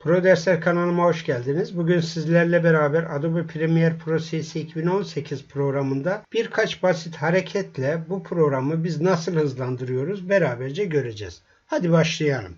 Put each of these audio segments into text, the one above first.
Pro Dersler kanalıma hoş geldiniz. Bugün sizlerle beraber Adobe Premiere Pro CC 2018 programında birkaç basit hareketle bu programı biz nasıl hızlandırıyoruz beraberce göreceğiz. Hadi başlayalım.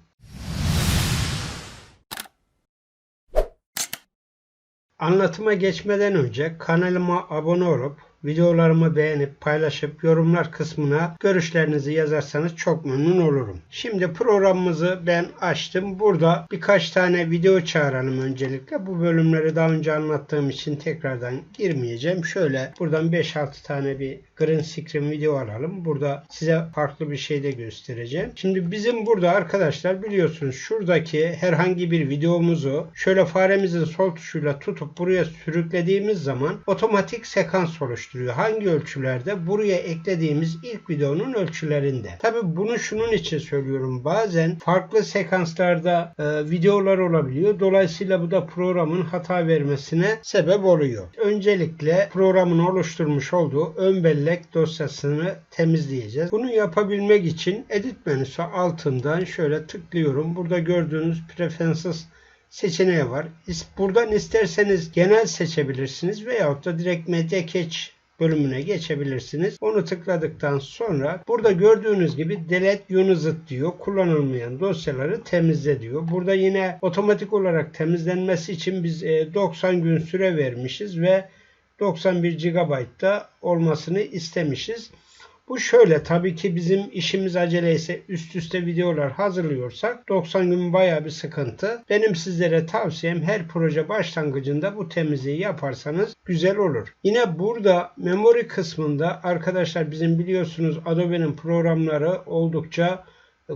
Anlatıma geçmeden önce kanalıma abone olup videolarımı beğenip paylaşıp yorumlar kısmına görüşlerinizi yazarsanız çok memnun olurum. Şimdi programımızı ben açtım. Burada birkaç tane video çağıralım öncelikle. Bu bölümleri daha önce anlattığım için tekrardan girmeyeceğim. Şöyle buradan 5-6 tane bir green screen video alalım. Burada size farklı bir şey de göstereceğim. Şimdi bizim burada arkadaşlar biliyorsunuz şuradaki herhangi bir videomuzu şöyle faremizin sol tuşuyla tutup buraya sürüklediğimiz zaman otomatik sekans oluşturuyor. Hangi ölçülerde? Buraya eklediğimiz ilk videonun ölçülerinde. Tabi bunu şunun için söylüyorum. Bazen farklı sekanslarda e, videolar olabiliyor. Dolayısıyla bu da programın hata vermesine sebep oluyor. Öncelikle programın oluşturmuş olduğu ön bellek dosyasını temizleyeceğiz. Bunu yapabilmek için edit menüsü altından şöyle tıklıyorum. Burada gördüğünüz preferences seçeneği var. Buradan isterseniz genel seçebilirsiniz veyahut da direkt Media Cache bölümüne geçebilirsiniz. Onu tıkladıktan sonra burada gördüğünüz gibi delete unized diyor. Kullanılmayan dosyaları temizle diyor. Burada yine otomatik olarak temizlenmesi için biz 90 gün süre vermişiz ve 91 GB'da olmasını istemişiz. Bu şöyle tabii ki bizim işimiz acele ise üst üste videolar hazırlıyorsak 90 gün baya bir sıkıntı. Benim sizlere tavsiyem her proje başlangıcında bu temizliği yaparsanız güzel olur. Yine burada memory kısmında arkadaşlar bizim biliyorsunuz Adobe'nin programları oldukça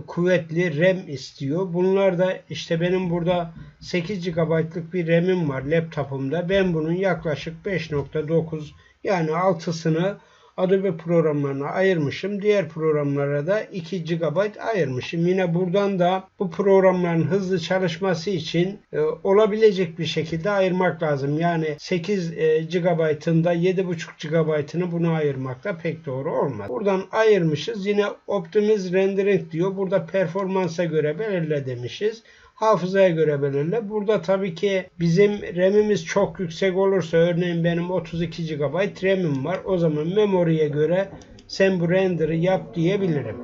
kuvvetli RAM istiyor. Bunlar da işte benim burada 8 GB'lık bir RAM'im var laptopumda. Ben bunun yaklaşık 5.9 yani 6'sını Adobe programlarına ayırmışım. Diğer programlara da 2 GB ayırmışım. Yine buradan da bu programların hızlı çalışması için e, olabilecek bir şekilde ayırmak lazım. Yani 8 e, GB'ında 7.5 GB'ını buna ayırmakla pek doğru olmaz. Buradan ayırmışız. Yine Optimize Rendering diyor. Burada performansa göre belirle demişiz hafızaya göre belirle. Burada tabii ki bizim RAM'imiz çok yüksek olursa örneğin benim 32 GB RAM'im var. O zaman memory'e göre sen bu render'ı yap diyebilirim.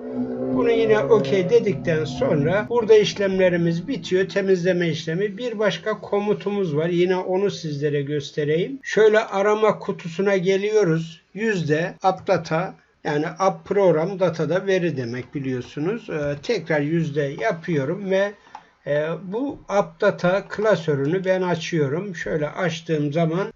Bunu yine OK dedikten sonra burada işlemlerimiz bitiyor. Temizleme işlemi. Bir başka komutumuz var. Yine onu sizlere göstereyim. Şöyle arama kutusuna geliyoruz. Yüzde updata yani up program datada veri demek biliyorsunuz. Ee, tekrar yüzde yapıyorum ve e, bu AppData klasörünü ben açıyorum. Şöyle açtığım zaman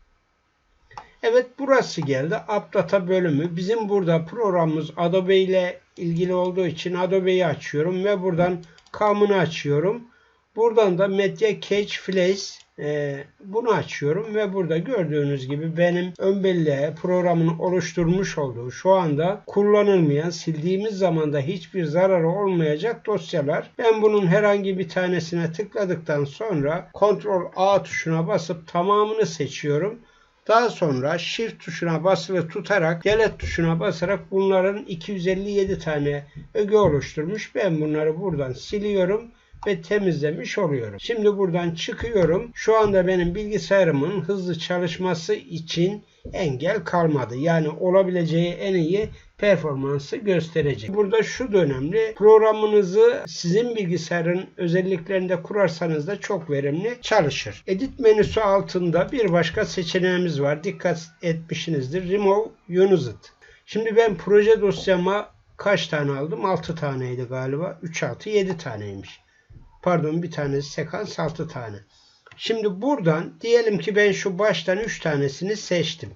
Evet burası geldi. AppData bölümü. Bizim burada programımız Adobe ile ilgili olduğu için Adobe'yi açıyorum ve buradan COM'unu açıyorum. Buradan da Media Cache Flash e, bunu açıyorum ve burada gördüğünüz gibi benim ön belleğe programın oluşturmuş olduğu şu anda kullanılmayan sildiğimiz zaman da hiçbir zararı olmayacak dosyalar. Ben bunun herhangi bir tanesine tıkladıktan sonra Ctrl A tuşuna basıp tamamını seçiyorum. Daha sonra Shift tuşuna basılı tutarak Delete tuşuna basarak bunların 257 tane öge oluşturmuş. Ben bunları buradan siliyorum ve temizlemiş oluyorum. Şimdi buradan çıkıyorum. Şu anda benim bilgisayarımın hızlı çalışması için engel kalmadı. Yani olabileceği en iyi performansı gösterecek. Burada şu da. Programınızı sizin bilgisayarın özelliklerinde kurarsanız da çok verimli çalışır. Edit menüsü altında bir başka seçeneğimiz var. Dikkat etmişsinizdir. Remove Unized. Şimdi ben proje dosyama kaç tane aldım? 6 taneydi galiba. 3, 6, 7 taneymiş pardon bir tanesi sekans 6 tane. Şimdi buradan diyelim ki ben şu baştan 3 tanesini seçtim.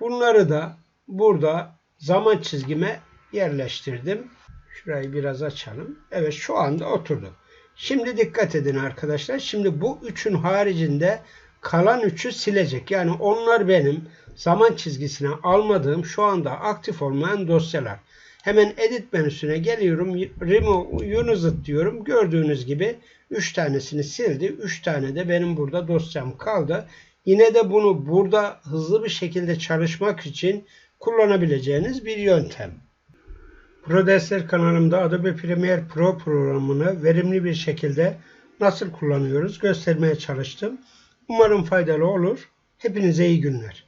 Bunları da burada zaman çizgime yerleştirdim. Şurayı biraz açalım. Evet şu anda oturdu. Şimdi dikkat edin arkadaşlar. Şimdi bu üçün haricinde kalan üçü silecek. Yani onlar benim zaman çizgisine almadığım şu anda aktif olmayan dosyalar. Hemen edit menüsüne geliyorum. Remove Unized diyorum. Gördüğünüz gibi 3 tanesini sildi. 3 tane de benim burada dosyam kaldı. Yine de bunu burada hızlı bir şekilde çalışmak için kullanabileceğiniz bir yöntem. Pro Dersler kanalımda Adobe Premiere Pro programını verimli bir şekilde nasıl kullanıyoruz göstermeye çalıştım. Umarım faydalı olur. Hepinize iyi günler.